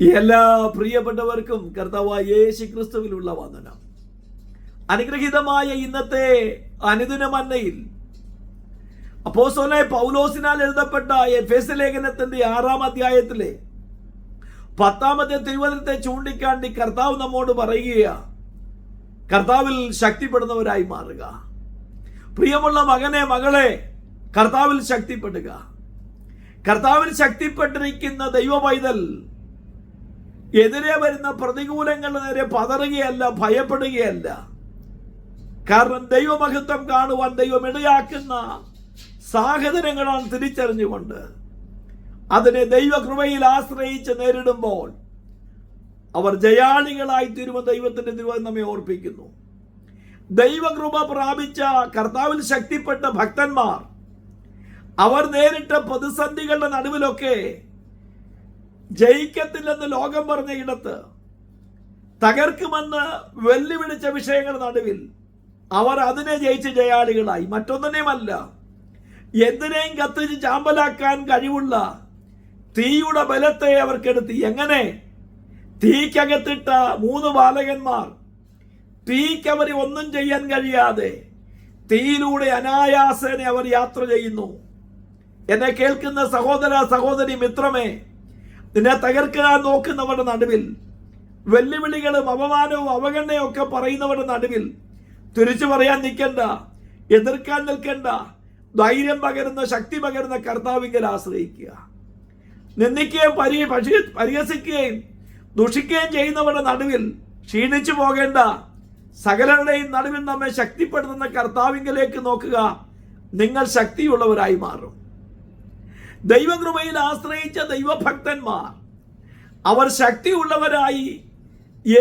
എല്ലാ പ്രിയപ്പെട്ടവർക്കും കർത്താവായ യേശു ക്രിസ്തുവിലുള്ള വന്ദനം. അനുഗ്രഹീതമായ ഇന്നത്തെ അനുദിന മന്നയിൽ അപ്പോസ്തലനായ പൗലോസിനാൽ എഴുതപ്പെട്ട എഫ് എസ് ലേഖനത്തിന്റെ ആറാം അധ്യായത്തിലെ പത്താമത്തെ തിരുവനന്തത്തെ ചൂണ്ടിക്കാണ്ടി കർത്താവ് നമ്മോട് പറയുക കർത്താവിൽ ശക്തിപ്പെടുന്നവരായി മാറുക. പ്രിയമുള്ള മകനെ മകളെ കർത്താവിൽ ശക്തിപ്പെടുക. കർത്താവിൽ ശക്തിപ്പെട്ടിരിക്കുന്ന ദൈവ പൈതൽ എതിരെ വരുന്ന പ്രതികൂലങ്ങളുടെ നേരെ പതറുകയല്ല ഭയപ്പെടുകയല്ല. കാരണം ദൈവമഹത്വം കാണുവാൻ ദൈവം ഇടയാക്കുന്ന സാഹചര്യങ്ങളാണ് തിരിച്ചറിഞ്ഞുകൊണ്ട്. അതിനെ ദൈവകൃപയിൽ ആശ്രയിച്ച് നേരിടുമ്പോൾ അവർ ജയാളികളായി തീരുമെന്ന് ദൈവത്തിന്റെ തിരുവചനം നമ്മെ ഓർപ്പിക്കുന്നു. ദൈവകൃപ പ്രാപിച്ച കർത്താവിൽ ശക്തിപ്പെട്ട ഭക്തന്മാർ അവർ നേരിട്ട പ്രതിസന്ധികളുടെ നടുവിലൊക്കെ ജയിക്കത്തില്ലെന്ന് ലോകം പറഞ്ഞ ഇടത്ത് തകർക്കുമെന്ന് വെല്ലുവിളിച്ച വിഷയങ്ങൾ നടുവിൽ അവർ അതിനെ ജയിച്ച് ജയാളികളായി. മറ്റൊന്നിനെയുമല്ല എന്തിനേയും കത്തിച്ച് ചാമ്പലാക്കാൻ കഴിവുള്ള തീയുടെ ബലത്തെ അവർക്കെടുത്തി. എങ്ങനെ? തീക്കകത്തിട്ട മൂന്ന് ബാലകന്മാർ തീക്കവർ ഒന്നും ചെയ്യാൻ കഴിയാതെ തീയിലൂടെ അനായാസേനെ അവർ യാത്ര ചെയ്യുന്നു. എന്നെ കേൾക്കുന്ന സഹോദര സഹോദരി മിത്രമേ നിന്നെ തകർക്കാൻ നോക്കുന്നവരുടെ നടുവിൽ വെല്ലുവിളികളും അപമാനവും അവഗണനയും ഒക്കെ പറയുന്നവരുടെ നടുവിൽ തിരിച്ചു പറയാൻ നിൽക്കണ്ട എതിർക്കാൻ നിൽക്കണ്ട ധൈര്യം പകരുന്ന ശക്തി പകരുന്ന കർത്താവിങ്കൽ ആശ്രയിക്കുക. നിന്ദിക്കുകയും പരി പക്ഷി പരിഹസിക്കുകയും ദുഷിക്കുകയും ചെയ്യുന്നവരുടെ നടുവിൽ ക്ഷീണിച്ചു പോകേണ്ട സകലരുടെയും നടുവിൽ നമ്മെ ശക്തിപ്പെടുത്തുന്ന കർത്താവിങ്കലേക്ക് നോക്കുക നിങ്ങൾ ശക്തിയുള്ളവരായി മാറും. ദൈവകൃപയിൽ ആശ്രയിച്ച ദൈവഭക്തന്മാർ അവർ ശക്തിയുള്ളവരായി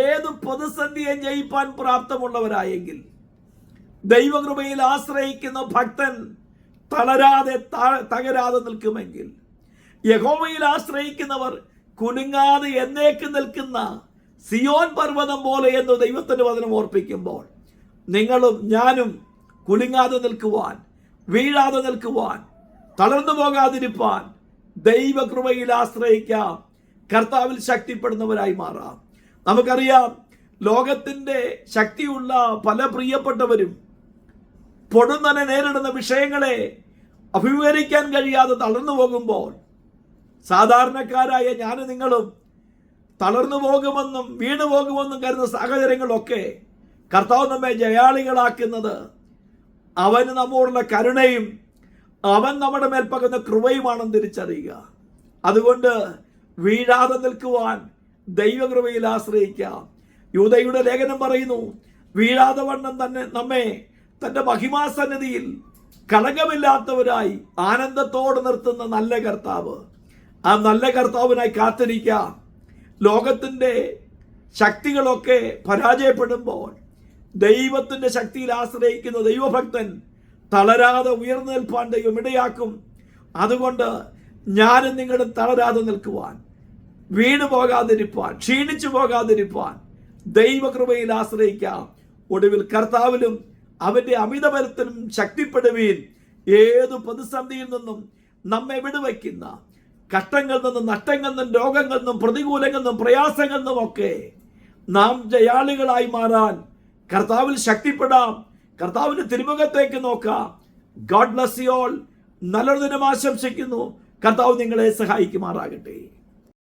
ഏത് പ്രതിസന്ധിയെ ജയിപ്പാൻ പ്രാപ്തമുള്ളവരായെങ്കിൽ ദൈവകൃപയിൽ ആശ്രയിക്കുന്ന ഭക്തൻ തളരാതെ തകരാതെ നിൽക്കുമെങ്കിൽ യഹോവയിൽ ആശ്രയിക്കുന്നവർ കുലുങ്ങാതെ എന്നേക്ക് നിൽക്കുന്ന സിയോൻ പർവതം പോലെ എന്ന് ദൈവത്തിന്റെ വചനം ഓർപ്പിക്കുമ്പോൾ നിങ്ങളും ഞാനും കുലുങ്ങാതെ നിൽക്കുവാൻ വീഴാതെ നിൽക്കുവാൻ തളർന്നു പോകാതിരിപ്പാൻ ദൈവകൃപയിൽ ആശ്രയിക്കാം. കർത്താവിൽ ശക്തിപ്പെടുന്നവരായി മാറാം. നമുക്കറിയാം ലോകത്തിന്റെ ശക്തിയുള്ള പല പ്രിയപ്പെട്ടവരും പൊടുന്നനെ നേരിടുന്ന വിഷയങ്ങളെ അഭിമുഖീകരിക്കാൻ കഴിയാതെ തളർന്നു പോകുമ്പോൾ സാധാരണക്കാരായ ഞാനും നിങ്ങളും തളർന്നു പോകുമെന്നും വീണു പോകുമെന്നും കരുതുന്ന സാഹചര്യങ്ങളൊക്കെ കർത്താവ് നമ്മെ ജയാളികളാക്കുന്നത്. അവന് നമ്മോടുള്ള കരുണയും അവൻ നമ്മുടെ മേൽ പകുന്ന കൃപയുമാണെന്ന് തിരിച്ചറിയുക. അതുകൊണ്ട് വീഴാതെ നിൽക്കുവാൻ ദൈവകൃപയിൽ ആശ്രയിക്കാം യൂതയുടെ ലേഖനം പറയുന്നു വീഴാതെ വണ്ണം തന്നെ നമ്മെ തന്റെ മഹിമാസന്നിധിയിൽ കളങ്കമില്ലാത്തവരായി ആനന്ദത്തോടെ നിർത്തുന്ന നല്ല കർത്താവ്. ആ നല്ല കർത്താവിനായി കാത്തിരിക്കാം ലോകത്തിന്റെ ശക്തികളൊക്കെ പരാജയപ്പെടുമ്പോൾ ദൈവത്തിന്റെ ശക്തിയിൽ ആശ്രയിക്കുന്ന ദൈവഭക്തൻ തളരാതെ ഉയർന്നേൽപ്പാൻ ദൈവം ഇടയാക്കും. അതുകൊണ്ട് ഞാനും നിങ്ങളും തളരാതെ നിൽക്കുവാൻ വീണു പോകാതിരിപ്പാൻ ക്ഷീണിച്ചു പോകാതിരിപ്പാൻ ദൈവകൃപയിൽ ആശ്രയിക്കാം. ഒടുവിൽ കർത്താവിലും അവന്റെ അമിതബലത്തിനും ശക്തിപ്പെടുവീൻ ഏതു പ്രതിസന്ധിയിൽ നിന്നും നമ്മെ വിടുവയ്ക്കുന്ന കഷ്ടങ്ങളിൽ നിന്നും നഷ്ടങ്ങളിൽ നിന്നും രോഗങ്ങളിൽ നിന്നും പ്രതികൂലങ്ങളിൽ നിന്നും പ്രയാസങ്ങളിൽ നിന്നും ഒക്കെ നാം ജയാളികളായി മാറാൻ കർത്താവിൽ ശക്തിപ്പെടാം. കർത്താവിന്റെ തിരുമുഖത്തേക്ക് നോക്കാം. ഗോഡ് ബ്ലസ് യു ഓൾ നല്ലൊരു ദിനം ആശംസിക്കുന്നു. കർത്താവ് നിങ്ങളെ സഹായിക്കുമാറാകട്ടെ.